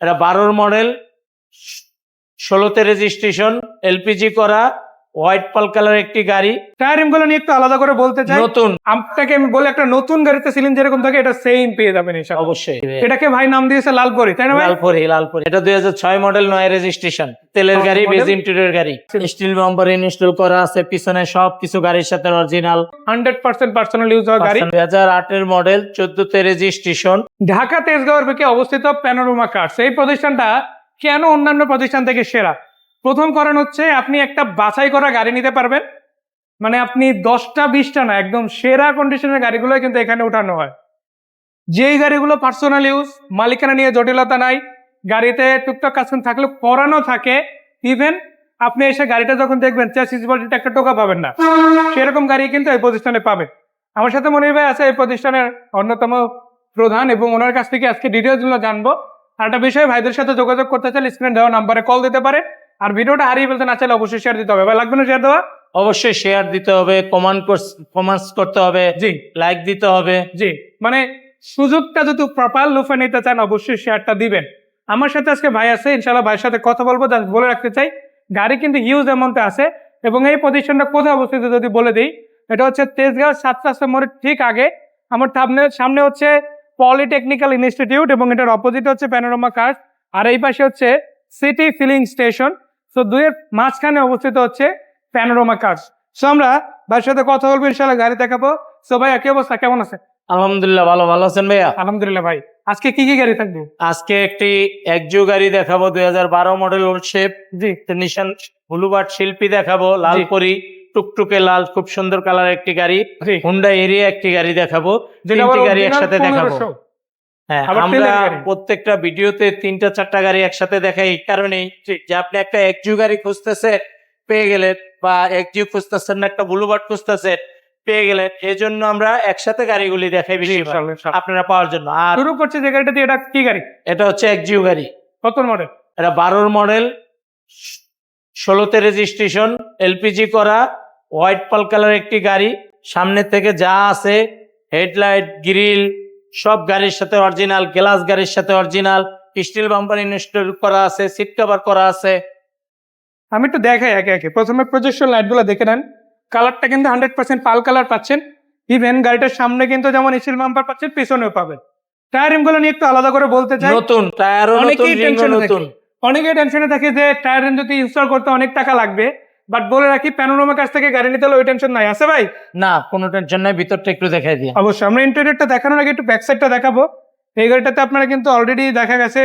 এটা বারোর মডেল ষোলোতে রেজিস্ট্রেশন এলপিজি করা হোয়াইট পাল কালার একটি গাড়ি। টায়ারিংগুলো নিয়ে একটু আলাদা করে বলতে চাই। নতুন। আপনাকে আমি বলে একটা নতুন গাড়িতে ছিলেন যেরকম থাকে এটা সেম পেয়ে যাবেন ইনশাআল্লাহ। অবশ্যই। এটাকে ভাই নাম দিয়েছে লালপরি তাই না ভাই? লালপুরি লালপুরি। এটা দুই হাজার ছয় মডেল নয় রেজিস্ট্রেশন তেলের গাড়ি? বেজ ইন্টেরিয়র গাড়ি। স্টিল বাম্পার ইনস্টল করা আছে পিছনে সব কিছু গাড়ির সাথে original hundred percent personal use হওয়া গাড়ি। দুই হাজার আটের মডেল চোদ্দতে রেজিস্ট্রেশন ঢাকা তেজগাঁওয়ের বুকে অবস্থিত প্যানোরোমা কার্স এই প্রতিষ্ঠানটা কেন অন্যান্য প্রতিষ্ঠান থেকে সেরা? প্রথম কারণ হচ্ছে আপনি একটা বাছাই করা গাড়ি নিতে পারবেন। মানে আপনি দশটা, বিশটা না, একদম সেরা কন্ডিশনের গাড়িগুলো কিন্তু এখানে উঠানো হয়। যেই গাড়িগুলো পার্সোনাল ইউজ মালিকানা নিয়ে জটিলতা নাই, গাড়িতে টুকটাক কাজকাম থাকলে পরানো থাকে ইভেন আপনি এসে গাড়িটা যখন দেখবেন একটা টোকা পাবেন না, সেরকম গাড়ি কিন্তু এই প্রতিষ্ঠানে পাবেন আমার সাথে মনির ভাই আছে, এই প্রতিষ্ঠানের অন্যতম প্রধান এবং ওনার কাছ থেকে আজকে ডিটেলসগুলো জানব। আর একটা বিষয়ে, ভাইদের সাথে যোগাযোগ করতে চাইলে স্ক্রিন দেওয়া নাম্বারে কল দিতে পারে। আর ভিডিওটা হারিয়ে ফেলতে না চাইলে অবশ্যই শেয়ার দিতে হবে। ভাই লাগবে না শেয়ার দেওয়া? অবশ্যই শেয়ার দিতে হবে কমান্ড কমান্ডস করতে হবে জি। লাইক দিতে হবে। জি। মানে সুযোগটা যদি প্রপার লুফে নিতে চান অবশ্যই শেয়ারটা দিবেন। আমার সাথে আজকে ভাই আছে ইনশাল্লাহ ভাইয়ের সাথে কথা বলব বলে রাখতে চাই। গাড়ি কিন্তু হিউজ অ্যামাউন্টে আছে এবং এই প্রতিষ্ঠানটা কোথায় অবস্থিত যদি বলে দিই এটা হচ্ছে তেজগাঁও সাত রাস্তা মোড়ের ঠিক আগে। আমার সামনে সামনে হচ্ছে পলিটেকনিক্যাল ইনস্টিটিউট এবং এটার অপোজিট হচ্ছে প্যানোরামা কার্স আর এই পাশে হচ্ছে সিটি ফিলিং স্টেশন সো দুইয়ের মাঝখানে অবস্থিত হচ্ছে প্যানোরামা কার্স সো আমরা ভাইয়ের সাথে কথা বলব ইনশাল্লাহ গাড়ি দেখাবো। সো ভাই একই অবস্থা? কেমন আছে আলহামদুলিল্লাহ ভালো। ভালো আছেন ভাইয়া? আলহামদুলিল্লাহ ভাই। আজকে কি কি গাড়ি থাকবে? আজকে একটি একজু গাড়ি দেখাবো দুই হাজার বারো model old shape G. Nissan Bluebird শিল্পী দেখাবো লাল লালপরি টুকটুকে লাল খুব সুন্দর কালার একটি গাড়ি। হুন্ডা এরিয়া একটি গাড়ি দেখাবো। গাড়ি একসাথে দেখাবো। 1500 হ্যাঁ আমরা। প্রত্যেকটা ভিডিওতে তিনটা চারটা গাড়ি একসাথে দেখাই। এই কারণেই যে আপনি একটা একজু গাড়ি খুঁজতেছে পেয়ে গেলেন বা একজু খুঁজতেছেন না একটা ব্লুবার্ড খুঁজতেছেন পেয়ে গেলেন এই জন্য আমরা একসাথে গাড়িগুলি দেখাই বেশি। আপনারা পাওয়ার জন্য। আর শুরু করছে যে গাড়িটা দিয়ে এটা কি গাড়ি? এটা হচ্ছে একজু গাড়ি। কত মডেল এটা বারোর মডেল ষোলোতে রেজিস্ট্রেশন এলপিজি করা হোয়াইট পাল কালার একটি গাড়ি সামনে থেকে যা আছে হেডলাইট গ্রিল সব গাড়ির সাথে অরিজিনাল গ্লাস গাড়ির সাথে অরিজিনাল স্টিল বাম্পার ইনস্টল করা আছে সিট কভার করা আছে। আমি একটু দেখাই একে একে। প্রথমে প্রজেকশন লাইটগুলো দেখে নেন। কালারটা কিন্তু হান্ড্রেড পার্সেন্ট পাল কালার পাচ্ছেন। ইভেন গাড়িটার সামনে কিন্তু যেমন স্টিল বাম্পার পাচ্ছেন পিছনেও পাবেন। টায়ারিং নিয়ে একটু আলাদা করে বলতে চাই। নতুন টায়ারও নতুন অনেকেই টেনশনে নতুন। অনেকে টেনশনে থাকে যে টায়ার যদি ইনস্টল করতে অনেক টাকা লাগবে বাট বলে রাখি প্যানোরামার কাছ থেকে গাড়ি নিতে হলে ওই টেনশন নাই। আছে ভাই? না কোনো টেনশন নাই ভিতরটা একটু দেখাই দিই অবশ্যই আমরা ইন্টেরিয়রটা দেখানোর আগে একটু ব্যাক সাইডটা দেখাবো। এই গাড়িটাতে আপনারা কিন্তু অলরেডি দেখা গেছে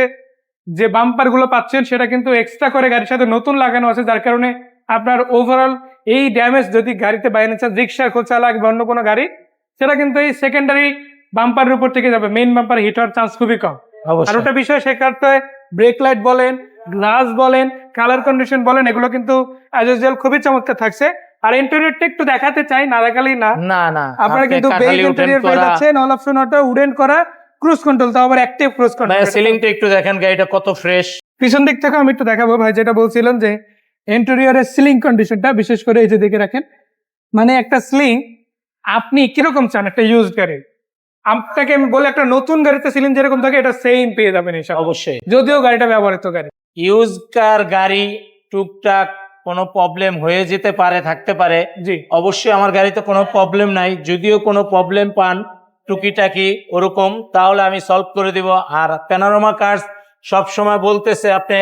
যে বাম্পারগুলো পাচ্ছেন সেটা কিন্তু এক্সট্রা করে গাড়ির সাথে নতুন লাগানো আছে যার কারণে আপনার ওভারঅল এই ড্যামেজ যদি গাড়িতে বাইরে চান রিক্সা খোঁচা লাগবে অন্য কোনো গাড়ি সেটা কিন্তু এই সেকেন্ডারি বাম্পারের উপর থেকে যাবে। মেইন বাম্পার হিট হওয়ার চান্স খুবই কম। আর ওটা বিষয় সেক্ষেত্রে ব্রেক লাইট বলেন গ্লাস বলেন কালার কন্ডিশন বলেন এগুলো কিন্তু অ্যাজ ইউজুয়াল খুবই চমৎকার থাকছে। আর ইন্টেরিয়রটা একটু দেখাতে চাই না দেখালেই না। না না আপনারা কিন্তু বেজ ইন্টেরিয়র পেয়ে যাচ্ছেন অল অপশন অটো উডেন করা ক্রুজ কন্ট্রোল তাও আবার অ্যাক্টিভ ক্রুজ কন্ট্রোল সিলিংটা একটু দেখেন গাড়িটা কত ফ্রেশ পিছন দিক থেকে আমি একটু দেখাবো ভাই যেটা বলছিলাম যে ইন্টেরিয়রের সিলিং কন্ডিশনটা বিশেষ করে এই যে দেখে রাখেন। মানে একটা সিলিং আপনি কীরকম চান একটা ইউজ গাড়ি আপনাকে আমি বলে একটা নতুন গাড়িতে সিলিং যেরকম থাকে এটা সেম পেয়ে যাবেন এসব অবশ্যই। যদিও গাড়িটা ব্যবহৃত গাড়ি। ইউজ কার গাড়ি টুকটাক কোনো প্রবলেম হয়ে যেতে পারে থাকতে পারে জি। অবশ্যই আমার গাড়িতে কোনো প্রবলেম নাই। যদিও কোনো প্রবলেম পান টুকিটাকি ওরকম তাহলে আমি সলভ করে দিব। আর প্যানোরামা কার্স সব সময় বলতেছে আপনি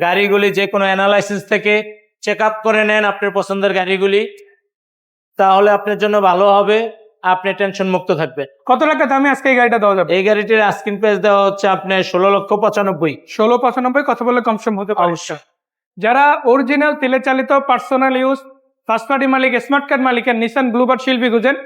গাড়িগুলি যে কোনো অ্যানালাইসিস থেকে চেক আপ করে নেন আপনার পছন্দের গাড়িগুলি। তাহলে আপনার জন্য ভালো হবে। আপনি টেনশন মুক্ত থাকবেন। কত টাকা দামে আজকে এই গাড়িটা দেওয়া যাবে? এই গাড়িটির আস্কিন প্রাইস দেওয়া হচ্ছে আপনার ষোলো লক্ষ পঁচানব্বই। ষোলো পঁচানব্বই কথা বললে কম সম হতে পারে। অবশ্যই। যারা অরিজিনাল তেলে চালিত পার্সোনাল ইউজ ফার্স্ট পার্টি মালিক স্মার্ট কার্ড মালিকের নিসান ব্লুবার্ড শিল্পী খুঁজেন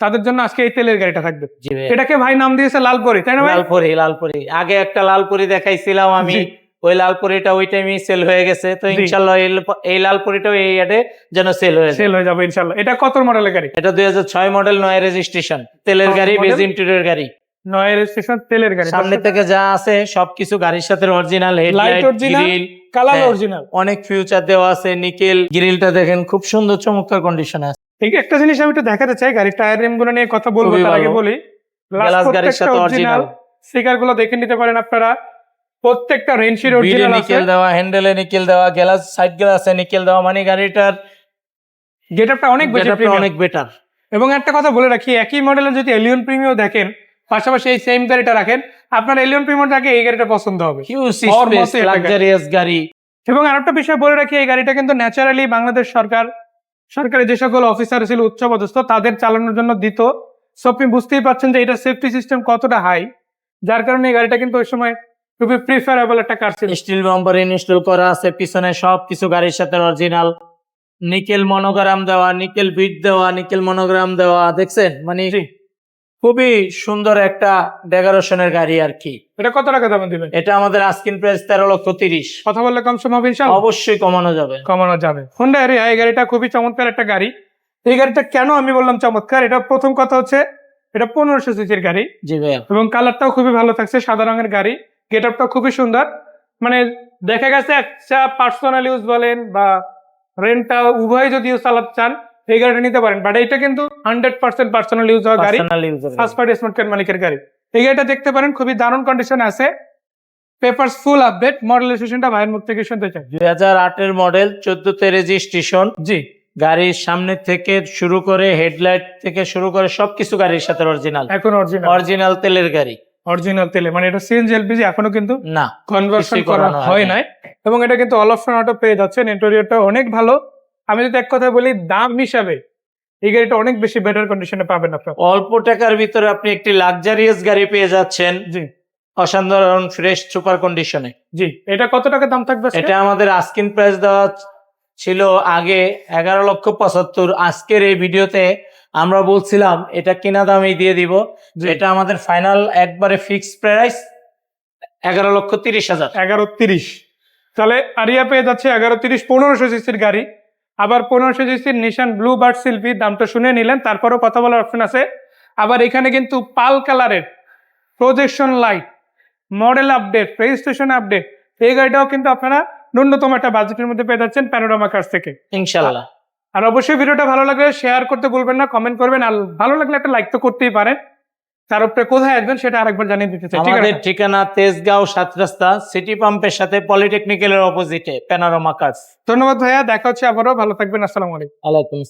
তাদের জন্য আজকে এই তেলের গাড়িটা থাকবে। এটাকে ভাই নাম দিয়েছে লালপরি তাই না ভাই? লালপুরি লালপুরি। আগে একটা লালপুরি দেখাইছিলাম আমি। ওই লালপুরিটা ওই টাইমে সেল হয়ে গেছে তো ইনশাল্লাহ এই- এই লালপুরিটাও এই অ্যাডে যেন সেল হয়ে সেল হয়ে যাবে ইনশাল্লাহ। এটা কত মডেলের গাড়ি? এটা দুই হাজার ছয় মডেল নয় রেজিস্ট্রেশন তেলের গাড়ি? বেজ ইন্টেরিয়র গাড়ি। নয় রেজিস্ট্রেশন তেলের গাড়ি। সামনে থেকে যা আছে সবকিছু গাড়ির সাথে original headlight grille colour. Original অনেক ফিউচার দেওয়া আছে নিকেল গ্রিলটা দেখেন খুব সুন্দর চমৎকার কন্ডিশন আছে। ঠিক একটা জিনিস আমি একটু দেখাতে চাই গাড়ির টায়ার রিমগুলো নিয়ে কথা বলব তার আগে বলি। গ্লাস গাড়ির সাথে অরিজিনাল স্টিকারগুলো দেখে নিতে পারেন আপনারা। প্রত্যেকটা রেনশিট বিডে অরিজিনাল আছে। নিকেল দেওয়া হ্যান্ডেলে নিকেল দেওয়া গ্লাস সাইড গ্লাস গ্লাসে নিকেল দেওয়া মানে গাড়িটার গেটআপটা অনেক premium। অনেক বেটার এবং একটা কথা বলে রাখি একই মডেলের যদি এলিয়ন প্রিমিও দেখেন পাশাপাশি এই সেম গাড়িটা রাখেন আপনার এলিয়ন প্রিমিয়টাকে এই গাড়িটা পছন্দ হবে। লাক্সারিয়াস গাড়ি। এবং আরেকটা বিষয় বলে রাখি এই গাড়িটা কিন্তু ন্যাচারালি বাংলাদেশ সরকার সরকারি যে সকল অফিসার ছিল উচ্চপদস্থ তাদের চালানোর জন্য দিত। সো আপনি বুঝতেই পারছেন যে এটা সেফটি সিস্টেম কতটা হাই যার কারণে এই গাড়িটা কিন্তু ওই সময় খুবই প্রিফারেবল একটা কার ছিল। স্টিল বাম্পার ইনস্টল করা আছে পিছনে সব কিছু গাড়ির সাথে অরিজিনাল নিকেল মনোগ্রাম দেওয়া নিকেল বিট দেওয়া নিকেল মনোগ্রাম দেওয়া দেখছেন? মানে খুবই সুন্দর একটা ডেকোরেশনের গাড়ি আর কি। এটা কত টাকা দাম দিবেন? এটা আমাদের আস্কিন প্রাইস তেরো লক্ষ তিরিশ। কথা বললে কম সময় হবে ইনশাআল্লাহ? অবশ্যই কমানো যাবে। কমানো যাবে। হোন্ডা এরিয়া এই গাড়িটা খুবই চমৎকার একটা গাড়ি। এই গাড়িটা কেন আমি বললাম চমৎকার? এটা প্রথম কথা হচ্ছে এটা পনেরোশো সিসির গাড়ি। জি ভাইয়া। এবং কালারটাও খুবই ভালো থাকছে সাদা রঙের গাড়ি। গেট আপটাও খুবই সুন্দর। মানে দেখা গেছে একটা পার্সোনাল ইউজ বলেন বা রেন্টটা উভয় যদি চালাতে চান এই গাড়িটা নিতে পারেন। বাট এটা কিন্তু হান্ড্রেড পার্সেন্ট পার্সোনাল ইউজ হওয়া গাড়ি। ফার্স্ট পার্টি স্মার্ট কার্ড মালিকের গাড়ি। এই গাড়িটা দেখতে পারেন খুবই দারুণ কন্ডিশন আছে। পেপার ফুল আপডেট মডেল রেজিস্ট্রেশনটা ভাইয়ের মুখ থেকে শুনতে চাই। দুই হাজার আটের মডেল চোদ্দতে রেজিস্ট্রেশন জি। গাড়ির সামনে থেকে শুরু করে হেডলাইট থেকে শুরু করে সবকিছু গাড়ির সাথে অরিজিনাল এখন অরিজিনাল অরিজিনাল তেলের গাড়ি। অরিজিনাল তেলে। মানে এটা সিএনজি এলপিজি এখনও কিন্তু না কনভার্সন করা হয় নাই। এবং এটা কিন্তু অল অপশন অটো পেয়ে যাচ্ছেন। ইন্টেরিয়রটা অনেক ভালো। আমি যদি এক কথা বলি দাম হিসাবে এই গাড়িটা অনেক বেশি বেটার কন্ডিশনে পাবেন আপনার। অল্প টাকার ভিতরে আপনি একটি লাক্সারিয়াস গাড়ি পেয়ে যাচ্ছেন। জি। অসাধারণ ফ্রেশ সুপার কন্ডিশনে জি। এটা কত টাকা দাম থাকবে এটা আমাদের আস্কিন প্রাইস দেওয়া ছিল আগে এগারো লক্ষ পঁচাত্তর। আজকের এই ভিডিওতে আমরা বলছিলাম এটা কেনা দামে দিয়ে দিব। এটা আমাদের ফাইনাল একবারে ফিক্স প্রাইস এগারো লক্ষ তিরিশ হাজার। এগারো তিরিশ। তাহলে আরিয়া পেয়ে যাচ্ছে এগারো তিরিশ পনেরোশো সিসির গাড়ি। আবার পনেরোশো সিসির নিশান ব্লু বার্ড শিল্পী দামটা শুনে নিলেন তারপরেও কথা বলার অপশন আছে। আবার এখানে কিন্তু পাল কালারের projection light model update registration update এই গাড়িটাও কিন্তু আপনারা ন্যূনতম একটা বাজেটের মধ্যে পেয়ে যাচ্ছেন প্যানোরামা কার্স থেকে। ইনশাল্লাহ আর অবশ্যই ভিডিওটা ভালো লাগলে শেয়ার করতে ভুলবেন না কমেন্ট করবেন আর ভালো লাগলে একটা লাইক তো করতেই পারেন। তার উপরে কোথায় আসবেন সেটা আরেকবার জানিয়ে দিতে চাই ঠিক আমাদের ঠিকানা তেজগাঁও সাত রাস্তা সিটি পাম্পের সাথে পলিটেকনিক্যালের অপোজিটে প্যানোরামা কাজ ধন্যবাদ ভাইয়া দেখা হচ্ছে আবারও ভালো থাকবেন আসসালামু আলাইকুম। আলাইকুম